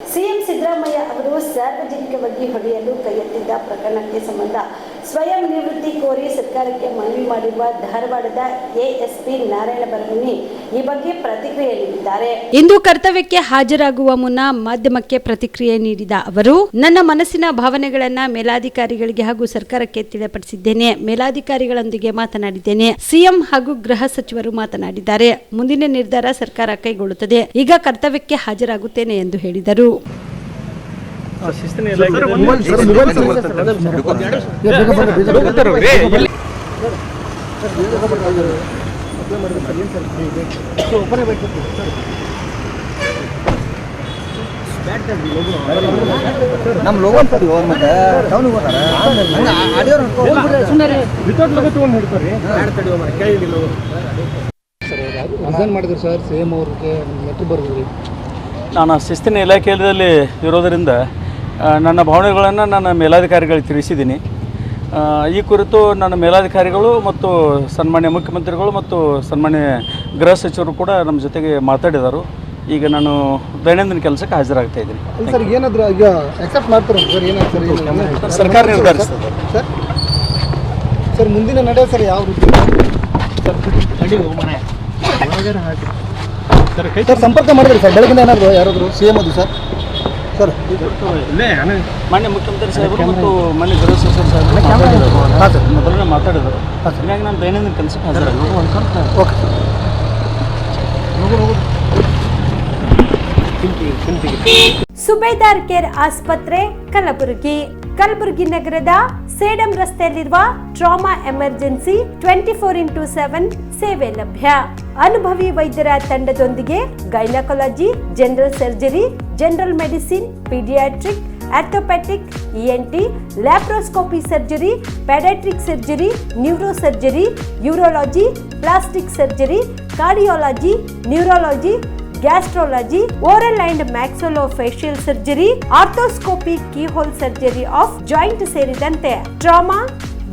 CM Siddaramaiah ಅವರು ಸಾರ್ವಜನಿಕವಾಗಿ ಹೊಡೆಯಲು ಕೈಯೆತ್ತಿದ್ದ ಪ್ರಕರಣಕ್ಕೆ ಸಂಬಂಧ ಸ್ವಯಂ ನಿವೃತ್ತಿ ಕೋರಿ ಸರ್ಕಾರಕ್ಕೆ ಮನವಿ ಮಾಡಿರುವ ಧಾರವಾಡದ ಎಎಸ್ಪಿ ನಾರಾಯಣ ಬರಮುನಿ ಈ ಬಗ್ಗೆ ಪ್ರತಿಕ್ರಿಯೆ ನೀಡಿದ್ದಾರೆ. ಇಂದು ಕರ್ತವ್ಯಕ್ಕೆ ಹಾಜರಾಗುವ ಮುನ್ನ ಮಾಧ್ಯಮಕ್ಕೆ ಪ್ರತಿಕ್ರಿಯೆ ನೀಡಿದ ಅವರು, ನನ್ನ ಮನಸ್ಸಿನ ಭಾವನೆಗಳನ್ನ ಮೇಲಾಧಿಕಾರಿಗಳಿಗೆ ಹಾಗೂ ಸರ್ಕಾರಕ್ಕೆ ತಿಳಿಯಪಡಿಸಿದ್ದೇನೆ ಮೇಲಾಧಿಕಾರಿಗಳೊಂದಿಗೆ ಮಾತನಾಡಿದ್ದೇನೆ. ಸಿಎಂ ಹಾಗೂ ಗೃಹ ಸಚಿವರು ಮಾತನಾಡಿದ್ದಾರೆ. ಮುಂದಿನ ನಿರ್ಧಾರ ಸರ್ಕಾರ ಕೈಗೊಳ್ಳುತ್ತದೆ. ಈಗ ಕರ್ತವ್ಯಕ್ಕೆ ಹಾಜರಾಗುತ್ತೇನೆ ಎಂದು ಹೇಳಿದರು. ನಮ್ಮ ಲೋಗೋ ಸರಿ ಹೋಗ್ ಮತ್ತೆ ಹೋಗ್ತಾರೆ. ಆಡಿಯೋ ವಿತೌಟ್ ಲಗು ತಗೊಂಡು ಸರ್ ಮಾಡಿದ್ರು ಸರ್ ಸೇಮ್ ಎಂ ಅವ್ರಿಗೆ ಲೆಟ್ರ್ ಬರ್ಬೋದು ನಾನು ಶಿಸ್ತಿನ ಇಲಾಖೆಯಲ್ಲಿ ಇರೋದರಿಂದ ನನ್ನ ಭಾವನೆಗಳನ್ನು ನನ್ನ ಮೇಲಾಧಿಕಾರಿಗಳಿಗೆ ತಿಳಿಸಿದ್ದೀನಿ. ಈ ಕುರಿತು ನನ್ನ ಮೇಲಾಧಿಕಾರಿಗಳು ಮತ್ತು ಸನ್ಮಾನ್ಯ ಮುಖ್ಯಮಂತ್ರಿಗಳು ಮತ್ತು ಸನ್ಮಾನ್ಯ ಗೃಹ ಸಚಿವರು ಕೂಡ ನಮ್ಮ ಜೊತೆಗೆ ಮಾತಾಡಿದರು. ಈಗ ನಾನು ದೈನಂದಿನ ಕೆಲಸಕ್ಕೆ ಹಾಜರಾಗ್ತಾ ಇದ್ದೀನಿ. ಸರ್ ಏನಾದ್ರು ಈಗ ಎಕ್ಸೆಪ್ಟ್ ಮಾಡ್ತಾರೆ ಸರ್ ಏನಾದ್ರು ಸರ್ ಏನು ಸರ್ಕಾರ ನಿರ್ಧರಿಸ್ತದೆ. ಸರ್ ಸರ್ ಮುಂದಿನ ನಡೆ ಸರ್ ಯಾವ ರೀತಿ? ಸರ್ ಸಂಪರ್ಕ ಮಾಡಿದ್ರಿ ಸರ್ ಬೆಳಗಿನ ಏನಾದರೂ ಯಾರಾದರೂ ಸಿ ಎಂ ಅದು ಸರ್? ಸರ್. ಮಾನ್ಯ ಮುಖ್ಯಮಂತ್ರಿ ಸಾಹೇಬರು ಮತ್ತು ಮಾನ್ಯ ಗೃಹ ಸಚಿವ ಸಾಹೇಬರು. ಮೊದಲನೇ ಮಾತಾಡಿದರು. ಹೀಗಾಗಿ ನಾನು ದೈನಂದಿನ ಕೆಲಸಕ್ಕೆ ಹಾಜರಾಗ್ತೀನಿ ಓಕೆ. ಸುಬೇದಾರ್ ಕೇರ್ ಆಸ್ಪತ್ರೆ ಕಲಬುರಗಿ. ಕಲಬುರಗಿ ನಗರದ ಸೇಡಂ ರಸ್ತೆಯಲ್ಲಿರುವ trauma emergency twenty four into seven ಸೇವೆ ಲಭ್ಯ. ಅನುಭವಿ ವೈದ್ಯರ ತಂಡದೊಂದಿಗೆ gynaecology general surgery general medicine paediatric orthopaedic ENT laparoscopy surgery paediatric surgery neuro surgery urology plastic surgery cardiology neurology gastrology oral and maxillofacial surgery arthroscopy keyhole surgery of joint ಸೇರಿದಂತೆ trauma